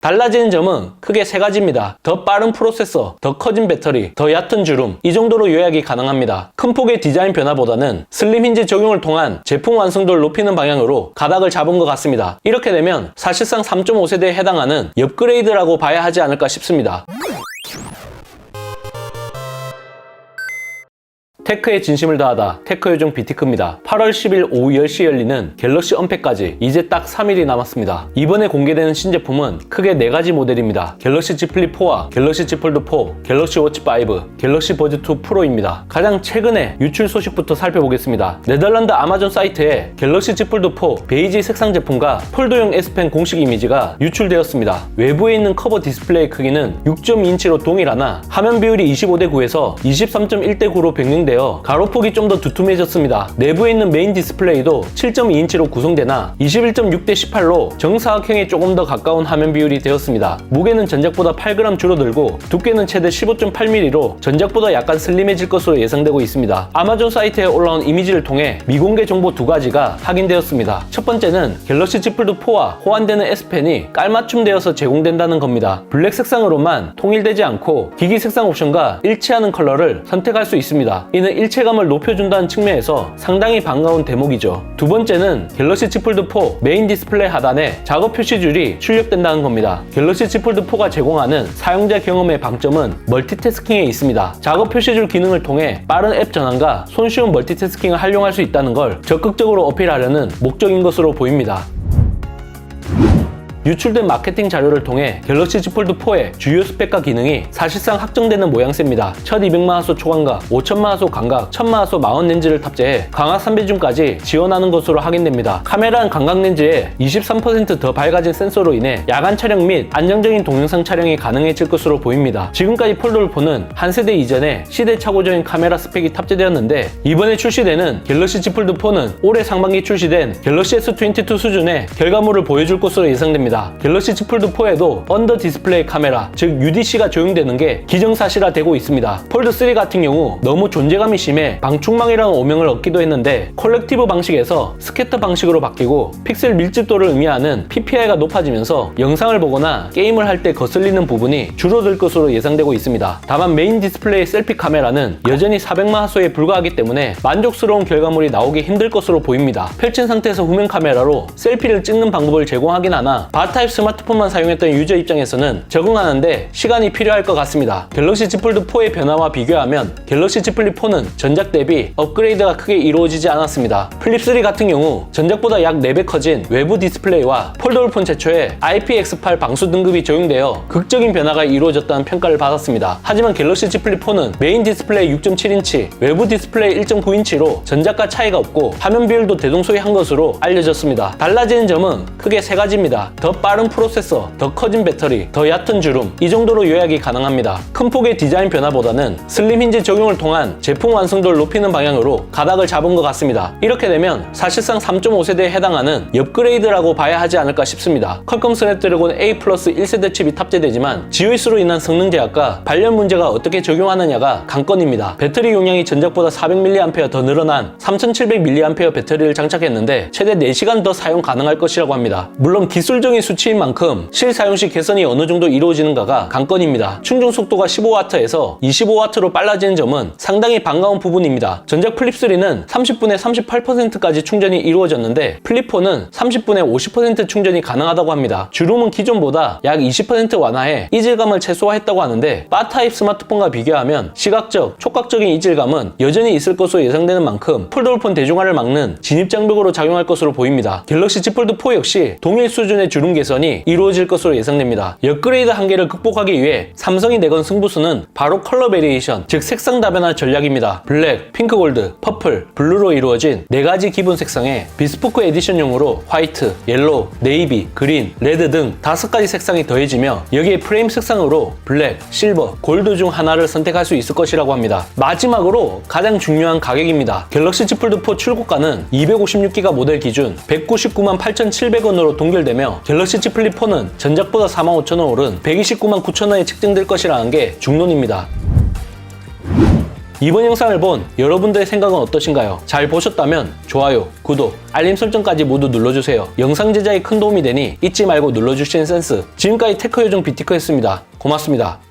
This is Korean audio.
달라지는 점은 크게 세 가지입니다. 더 빠른 프로세서, 더 커진 배터리, 더 얕은 주름 이 정도로 요약이 가능합니다. 큰 폭의 디자인 변화보다는 슬림 힌지 적용을 통한 제품 완성도를 높이는 방향으로 가닥을 잡은 것 같습니다. 이렇게 되면 사실상 3.5세대에 해당하는 업그레이드라고 봐야 하지 않을까 싶습니다. 테크에 진심을 다하다 테크 요정 비티크입니다. 8월 10일 오후 10시 열리는 갤럭시 언팩까지 이제 딱 3일이 남았습니다. 이번에 공개되는 신제품은 크게 4가지 모델입니다. 갤럭시 Z 플립 4와 갤럭시 Z 폴드 4, 갤럭시 워치 5, 갤럭시 버즈 2 프로입니다. 가장 최근에 유출 소식부터 살펴보겠습니다. 네덜란드 아마존 사이트에 갤럭시 Z 폴드 4 베이지 색상 제품과 폴더용 S펜 공식 이미지가 유출되었습니다. 외부에 있는 커버 디스플레이 크기는 6.2인치로 동일하나 화면 비율이 25대 9에서 23.1대 9로 변경되어 가로폭이 좀 더 두툼해졌습니다. 내부에 있는 메인 디스플레이도 7.2인치로 구성되나 21.6대 18로 정사각형에 조금 더 가까운 화면 비율이 되었습니다. 무게는 전작보다 8g 줄어들고 두께는 최대 15.8mm로 전작보다 약간 슬림해질 것으로 예상되고 있습니다. 아마존 사이트에 올라온 이미지를 통해 미공개 정보 두 가지가 확인되었습니다. 첫 번째는 갤럭시 Z 폴드 4와 호환되는 S펜이 깔맞춤되어서 제공된다는 겁니다. 블랙 색상으로만 통일되지 않고 기기 색상 옵션과 일치하는 컬러를 선택할 수 있습니다. 이는 일체감을 높여준다는 측면에서 상당히 반가운 대목이죠. 두 번째는 갤럭시 Z 폴드 4 메인 디스플레이 하단에 작업 표시줄이 출력된다는 겁니다. 갤럭시 Z 폴드 4가 제공하는 사용자 경험의 방점은 멀티태스킹에 있습니다. 작업 표시줄 기능을 통해 빠른 앱 전환과 손쉬운 멀티태스킹을 활용할 수 있다는 걸 적극적으로 어필하려는 목적인 것으로 보입니다. 유출된 마케팅 자료를 통해 갤럭시 Z 폴드 4의 주요 스펙과 기능이 사실상 확정되는 모양새입니다. 첫 200마하소 초광각, 5000마하소 광각, 1000마하소 마운 렌즈를 탑재해 광학 3배줌까지 지원하는 것으로 확인됩니다. 카메라는 광각 렌즈에 23%더 밝아진 센서로 인해 야간 촬영 및 안정적인 동영상 촬영이 가능해질 것으로 보입니다. 지금까지 폴더를4는 한 세대 이전에 시대착오적인 카메라 스펙이 탑재되었는데 이번에 출시되는 갤럭시 Z 폴드 4는 올해 상반기 출시된 갤럭시 S22 수준의 결과물을 보여줄 것으로 예상됩니다. 갤럭시 Z 폴드 4에도 언더 디스플레이 카메라, 즉 UDC가 적용되는 게 기정사실화되고 있습니다. 폴드 3 같은 경우 너무 존재감이 심해 방충망이라는 오명을 얻기도 했는데 콜렉티브 방식에서 스캐터 방식으로 바뀌고 픽셀 밀집도를 의미하는 PPI가 높아지면서 영상을 보거나 게임을 할 때 거슬리는 부분이 줄어들 것으로 예상되고 있습니다. 다만 메인 디스플레이 셀피 카메라는 여전히 400마하소에 불과하기 때문에 만족스러운 결과물이 나오기 힘들 것으로 보입니다. 펼친 상태에서 후면 카메라로 셀피를 찍는 방법을 제공하긴 하나 바타입 스마트폰만 사용했던 유저 입장에서는 적응하는데 시간이 필요할 것 같습니다. 갤럭시 Z 폴드 4의 변화와 비교하면 갤럭시 Z 플립 4는 전작 대비 업그레이드가 크게 이루어지지 않았습니다. 플립 3 같은 경우 전작보다 약 4배 커진 외부 디스플레이와 폴더블폰 최초의 IPX8 방수 등급이 적용되어 극적인 변화가 이루어졌다는 평가를 받았습니다. 하지만 갤럭시 Z 플립 4는 메인 디스플레이 6.7인치, 외부 디스플레이 1.9인치로 전작과 차이가 없고 화면 비율도 대동소이한 것으로 알려졌습니다. 달라지는 점은 크게 세 가지입니다. 더 빠른 프로세서, 더 커진 배터리, 더 얕은 주름 이 정도로 요약이 가능합니다. 큰 폭의 디자인 변화보다는 슬림 힌지 적용을 통한 제품 완성도를 높이는 방향으로 가닥을 잡은 것 같습니다. 이렇게 되면 사실상 3.5세대에 해당하는 업그레이드라고 봐야 하지 않을까 싶습니다. 퀄컴 스냅드래곤 A 플러스 1세대 칩이 탑재되지만 GOS로 인한 성능 제약과 발열 문제가 어떻게 적용하느냐가 관건입니다. 배터리 용량이 전작보다 400mAh 더 늘어난 3700mAh 배터리를 장착했는데 최대 4시간 더 사용 가능할 것이라고 합니다. 물론 기술적인 수치인 만큼 실사용 시 개선이 어느 정도 이루어지는가가 관건입니다. 충전 속도가 15W에서 25W로 빨라지는 점은 상당히 반가운 부분입니다. 전작 플립3는 30분에 38%까지 충전이 이루어졌는데 플립4는 30분에 50% 충전이 가능하다고 합니다. 주름은 기존보다 약 20% 완화해 이질감을 최소화했다고 하는데 바 타입 스마트폰과 비교하면 시각적, 촉각적인 이질감은 여전히 있을 것으로 예상되는 만큼 폴더블폰 대중화를 막는 진입장벽으로 작용할 것으로 보입니다. 갤럭시 Z 폴드 4 역시 동일 수준의 주름 개선이 이루어질 것으로 예상됩니다. 업그레이드 한계를 극복하기 위해 삼성이 내건 승부수는 바로 컬러 베리에이션, 즉 색상 다변화 전략입니다. 블랙, 핑크 골드, 퍼플, 블루로 이루어진 네 가지 기본 색상에 비스포크 에디션용으로 화이트, 옐로우, 네이비, 그린, 레드 등 다섯 가지 색상이 더해지며 여기에 프레임 색상으로 블랙, 실버, 골드 중 하나를 선택할 수 있을 것이라고 합니다. 마지막으로 가장 중요한 가격입니다. 갤럭시 Z 폴드 4 출고가는 256기가 모델 기준 199만 8,700원으로 동결되며 갤럭시 Z 플립 4는 전작보다 45,000원 오른 129만 9천원에 책정될 것이라는 게 중론입니다. 이번 영상을 본 여러분들의 생각은 어떠신가요? 잘 보셨다면 좋아요, 구독, 알림 설정까지 모두 눌러주세요. 영상 제작에 큰 도움이 되니 잊지 말고 눌러주시는 센스. 지금까지 테크요정 비티커였습니다. 고맙습니다.